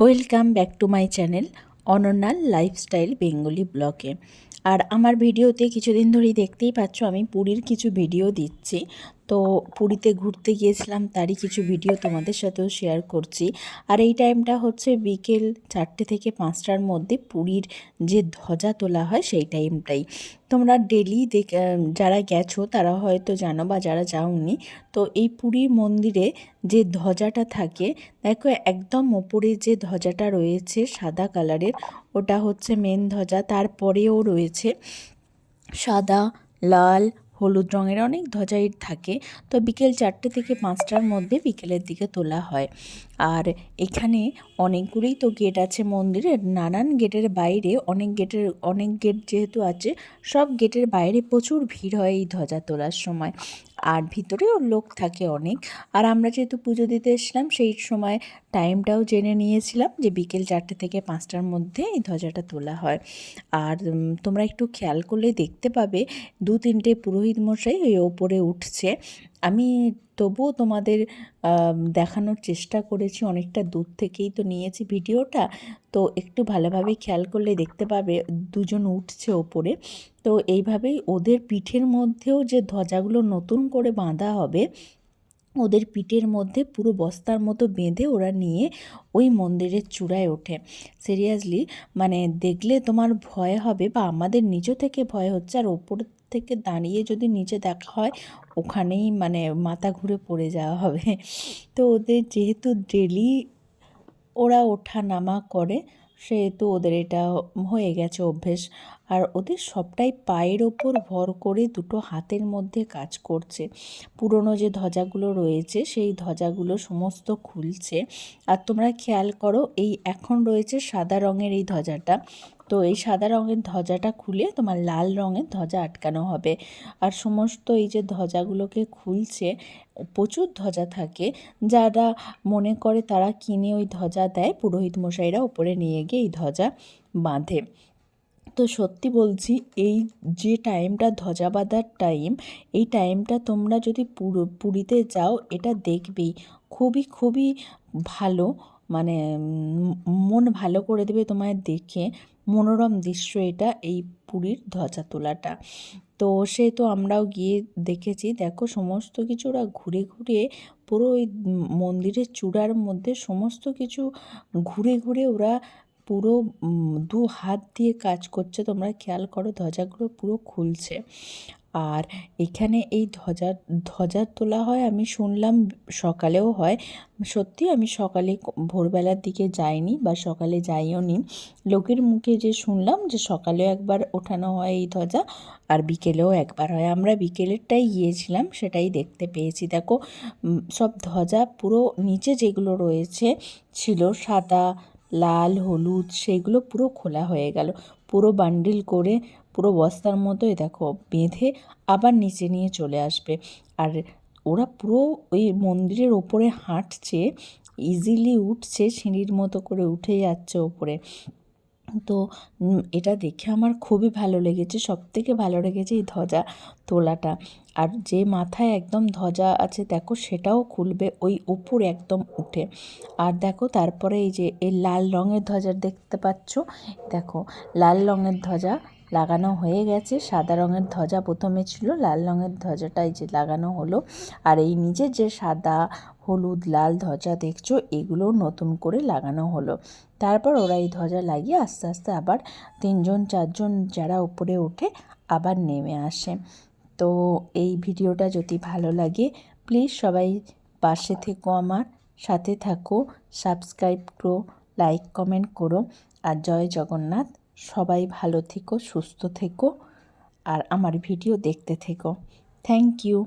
Welcome back to my channel অনন্যাল lifestyle Bengali ব্লকে আর আমার ভিডিওতে কিছুদিন ধরেই দেখতেই পাচ্ছ, আমি পুরীর কিছু ভিডিও দিচ্ছি। তো পুরীতে ঘুরতে গিয়েছিলাম, তারই কিছু ভিডিও তোমাদের সাথেও শেয়ার করছি। আর এই টাইমটা হচ্ছে বিকেল চারটে থেকে পাঁচটার মধ্যে পুরীর যে ধ্বজা তোলা হয় সেই টাইমটাই তোমরা ডেলি যারা গেছো তারা হয়তো জানো বা যারা যাওনি, তো এই পুরীর মন্দিরে যে ধ্বজাটা থাকে, দেখো একদম ওপরে যে ধ্বজাটা রয়েছে সাদা কালারের ওটা হচ্ছে মেন ধ্বজা, তারপরেও রয়েছে সাদা, লাল হলুদ রঙের অনেক ধ্বজাই থাকে, তো বিকেল চারটে থেকে পাঁচটার মধ্যে বিকেলের দিকে তোলা হয়। আর এখানে অনেকগুলোই তো গেট আছে মন্দিরের, নানান গেটের বাইরে অনেক গেটের, অনেক গেট যেহেতু আছে, সব গেটের বাইরে প্রচুর ভিড় হয় এই ধ্বজা তোলার সময়। আর ভিতরেও লোক থাকে অনেক। আর আমরা যেহেতু পুজো দিতে এসলাম সেই সময় টাইমটাও জেনে নিয়েছিলাম যে বিকেল চারটে থেকে পাঁচটার মধ্যে এই ধ্বজাটা তোলা হয়। আর তোমরা একটু খেয়াল করলে দেখতে পাবে, দু তিনটে পুরোহিত মশাই ওই ওপরে উঠছে। আমি তবুও তোমাদের দেখানোর চেষ্টা করেছি, অনেকটা দূর থেকেই তো নিয়েছি ভিডিওটা। তো একটু ভালোভাবে খেয়াল করলে দেখতে পাবে, দুজন উঠছে ওপরে। তো এইভাবেই ওদের পিঠের মধ্যেও যে ধ্বজাগুলো নতুন করে বাঁধা হবে ওদের পিঠের মধ্যে পুরো বস্তার মতো বেঁধে ওরা নিয়ে ওই মন্দিরের চূড়ায় ওঠে। সিরিয়াসলি মানে দেখলে তোমার ভয় হবে বা আমাদের নিজ থেকে ভয় হচ্ছে আর ওপর থেকে দাঁড়িয়ে যদি নিচে দেখা হয়, ওখানেই মানে মাথা ঘুরে পড়ে যাওয়া হবে। তো ওদের যেহেতু ডেলি ওরা ওঠা নামা করে, সেহেতু ওদের এটা হয়ে গেছে অভ্যেস। আর ওদের সবটাই পায়ের ওপর ভর করে দুটো হাতের মধ্যে কাজ করছে। পুরনো যে ধ্বজাগুলো রয়েছে, সেই ধ্বজাগুলো সমস্ত খুলছে। আর তোমরা খেয়াল করো, এই এখন রয়েছে সাদা রঙের এই ধ্বজাটা। তো এই সাদা রঙের ধ্বজাটা খুলে তোমার লাল রঙের ধ্বজা আটকানো হবে। আর সমস্ত এই যে ধ্বজাগুলোকে খুলছে, প্রচুর ধ্বজা থাকে। যারা মনে করে তারা কিনে ওই ধ্বজা দেয়, পুরোহিত মশাইরা ওপরে নিয়ে গিয়ে এই ধ্বজা বাঁধে। তো সত্যি বলছি, এই যে টাইমটা ধ্বজা বাঁধার টাইম এই টাইমটা তোমরা যদি পুরো, পুরীতে যাও, এটা দেখবেই। খুবই খুবই ভালো মানে মন ভালো করে দেবে তোমায় দেখে। মনোরম দৃশ্য এটা এই পুরীর ধ্বজা তোলাটা। তো সে তো আমরাও গিয়ে দেখেছি। দেখো, সমস্ত কিছু ওরা ঘুরে ঘুরে পুরো ওই মন্দিরের চূড়ার মধ্যে সমস্ত কিছু ঘুরে ঘুরে ওরা পুরো দু হাত দিয়ে কাজ করছে, তোমরা খেয়াল করো ধ্বজাগুলো পুরো খুলছে। আর এখানে এই ধ্বজা ধ্বজা তোলা হয়, আমি শুনলাম সকালেও হয়। সত্যি আমি সকালে ভোরবেলার দিকে যাইনি বা সকালে যাইও নি। লোকের মুখে যে শুনলাম যে সকালেও একবার ওঠানো হয় এই ধ্বজা, আর বিকেলেও একবার হয়। আমরা বিকেলেরটাই গিয়েছিলাম, সেটাই দেখতে পেয়েছি। দেখো সব ধ্বজা পুরো নিচে যেগুলো রয়েছে ছিল সাদা লাল, হলুদ, সেগুলো পুরো খোলা হয়ে গেল। পুরো বান্ডিল করে পুরো বস্তার মতোই দেখো বেঁধে আবার নিচে নিয়ে চলে আসবে। আর ওরা পুরো ওই মন্দিরের ওপরে হাঁটছে ইজিলি উঠছে, সিঁড়ির মতো করে উঠে যাচ্ছে ওপরে। তো এটা দেখে আমার খুবই ভালো লেগেছে সব থেকে ভালো লেগেছে এই ধ্বজা তোলাটা। আর যে মাথায় একদম ধ্বজা আছে, দেখো সেটাও খুলবে ওই উপরে একদম উঠে। আর দেখো তারপরে এই যে, এই লাল রঙের ধ্বজা দেখতে পাচ্ছ? দেখো, লাল রঙের ধ্বজা লাগানো হয়ে গেছে। সাদা রঙের ধ্বজা প্রথমে ছিল, লাল রঙের ধ্বজাটাই যে লাগানো হলো। আর এই নিচের যে সাদা, হলুদ, লাল ধ্বজা দেখছ এগুলো নতুন করে লাগানো হলো। তারপর ওরা এই ধ্বজা লাগিয়ে আস্তে আস্তে আবার তিনজন, চারজন যারা উপরে ওঠে আবার নেমে আসে। তো এই ভিডিওটা যদি ভালো লাগে, প্লিজ সবাই পাশে থেকো আমার, সাথে থাকো, সাবস্ক্রাইব করো, লাইক, কমেন্ট করো। আর জয় জগন্নাথ। সবাই ভালো থেকো সুস্থ থেকো আর আমার ভিডিও দেখতে থেকো। Thank you